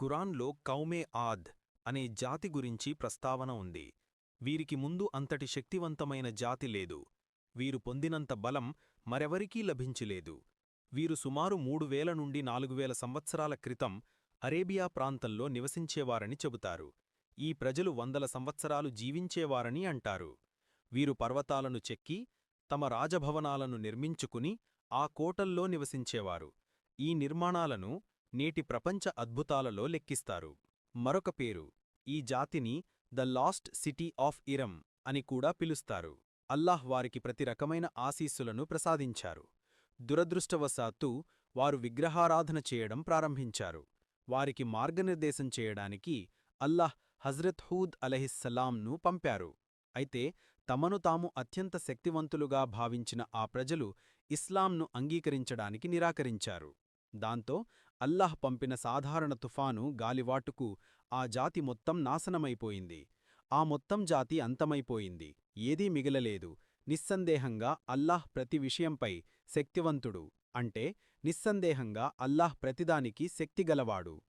ఖురాన్లో కౌమే ఆద్ అనే జాతి గురించి ప్రస్తావన ఉంది. వీరికి ముందు అంతటి శక్తివంతమైన జాతి లేదు. వీరు పొందినంత బలం మరెవరికీ లభించిలేదు. వీరు సుమారు మూడు వేల నుండి నాలుగు వేల సంవత్సరాల క్రితం అరేబియా ప్రాంతంలో నివసించేవారని చెబుతారు. ఈ ప్రజలు వందల సంవత్సరాలు జీవించేవారని అంటారు. వీరు పర్వతాలను చెక్కి తమ రాజభవనాలను నిర్మించుకుని ఆ కోటల్లో నివసించేవారు. ఈ నిర్మాణాలను నేటి ప్రపంచ అద్భుతాలలో లెక్కిస్తారు. మరొక పేరు ఈ జాతిని the lost city of Iram అని కూడా పిలుస్తారు. అల్లాహ్ వారికి ప్రతి రకమైన ఆశీస్సులను ప్రసాదించారు. దురదృష్టవశాత్తు వారు విగ్రహారాధన చేయడం ప్రారంభించారు. వారికి మార్గనిర్దేశం చేయడానికి అల్లాహ్ హజ్రత్ హూద్ అలహిస్సలాంను పంపారు. అయితే తమను తాము అత్యంత శక్తివంతులుగా భావించిన ఆ ప్రజలు ఇస్లాంను అంగీకరించడానికి నిరాకరించారు. దాంతో అల్లాహ్ పంపిన సాధారణ తుఫాను గాలివాటుకు ఆ జాతి మొత్తం నాశనమైపోయింది. ఆ మొత్తం జాతి అంతమైపోయింది. ఏదీ మిగలలేదు. నిస్సందేహంగా అల్లాహ్ ప్రతి విషయంపై శక్తివంతుడు. అంటే నిస్సందేహంగా అల్లాహ్ ప్రతిదానికి శక్తిగలవాడు.